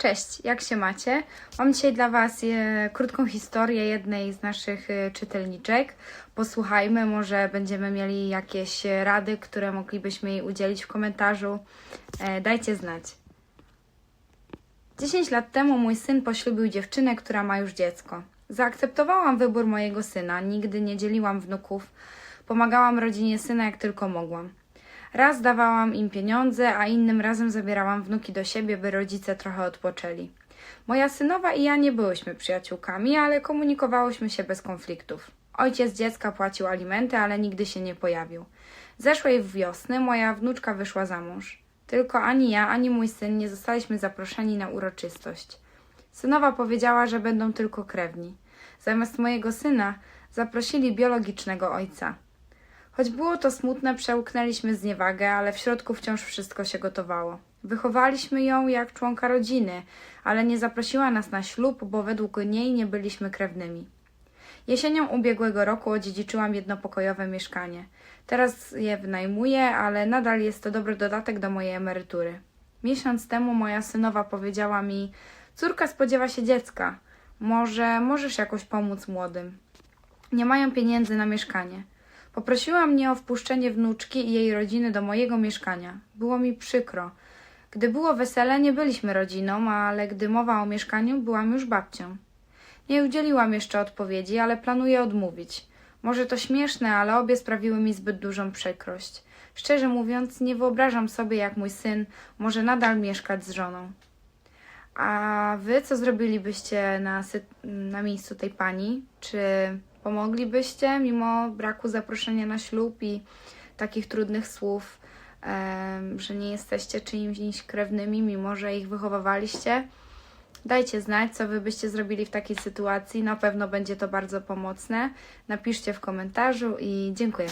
Cześć, jak się macie? Mam dzisiaj dla Was e, krótką historię jednej z naszych e, czytelniczek. Posłuchajmy, może będziemy mieli jakieś rady, które moglibyśmy jej udzielić w komentarzu. E, dajcie znać. 10 lat temu mój syn poślubił dziewczynę, która ma już dziecko. Zaakceptowałam wybór mojego syna, nigdy nie dzieliłam wnuków, pomagałam rodzinie syna jak tylko mogłam. Raz dawałam im pieniądze, a innym razem zabierałam wnuki do siebie, by rodzice trochę odpoczęli. Moja synowa i ja nie byłyśmy przyjaciółkami, ale komunikowałyśmy się bez konfliktów. Ojciec dziecka płacił alimenty, ale nigdy się nie pojawił. Zeszłej wiosny moja wnuczka wyszła za mąż. Tylko ani ja, ani mój syn nie zostaliśmy zaproszeni na uroczystość. Synowa powiedziała, że będą tylko krewni. Zamiast mojego syna zaprosili biologicznego ojca. Choć było to smutne, przełknęliśmy zniewagę, ale w środku wciąż wszystko się gotowało. Wychowaliśmy ją jak członka rodziny, ale nie zaprosiła nas na ślub, bo według niej nie byliśmy krewnymi. Jesienią ubiegłego roku odziedziczyłam jednopokojowe mieszkanie. Teraz je wynajmuję, ale nadal jest to dobry dodatek do mojej emerytury. Miesiąc temu moja synowa powiedziała mi: Córka spodziewa się dziecka. Może możesz jakoś pomóc młodym. Nie mają pieniędzy na mieszkanie. Poprosiła mnie o wpuszczenie wnuczki i jej rodziny do mojego mieszkania. Było mi przykro. Gdy było wesele, nie byliśmy rodziną, ale gdy mowa o mieszkaniu, byłam już babcią. Nie udzieliłam jeszcze odpowiedzi, ale planuję odmówić. Może to śmieszne, ale obie sprawiły mi zbyt dużą przykrość. Szczerze mówiąc, nie wyobrażam sobie, jak mój syn może nadal mieszkać z żoną. A wy co zrobilibyście na, na miejscu tej pani? Czy pomoglibyście mimo braku zaproszenia na ślub i takich trudnych słów, że nie jesteście czyimiś krewnymi, mimo że ich wychowywaliście? Dajcie znać, co wy byście zrobili w takiej sytuacji. Na pewno będzie to bardzo pomocne. Napiszcie w komentarzu i dziękuję.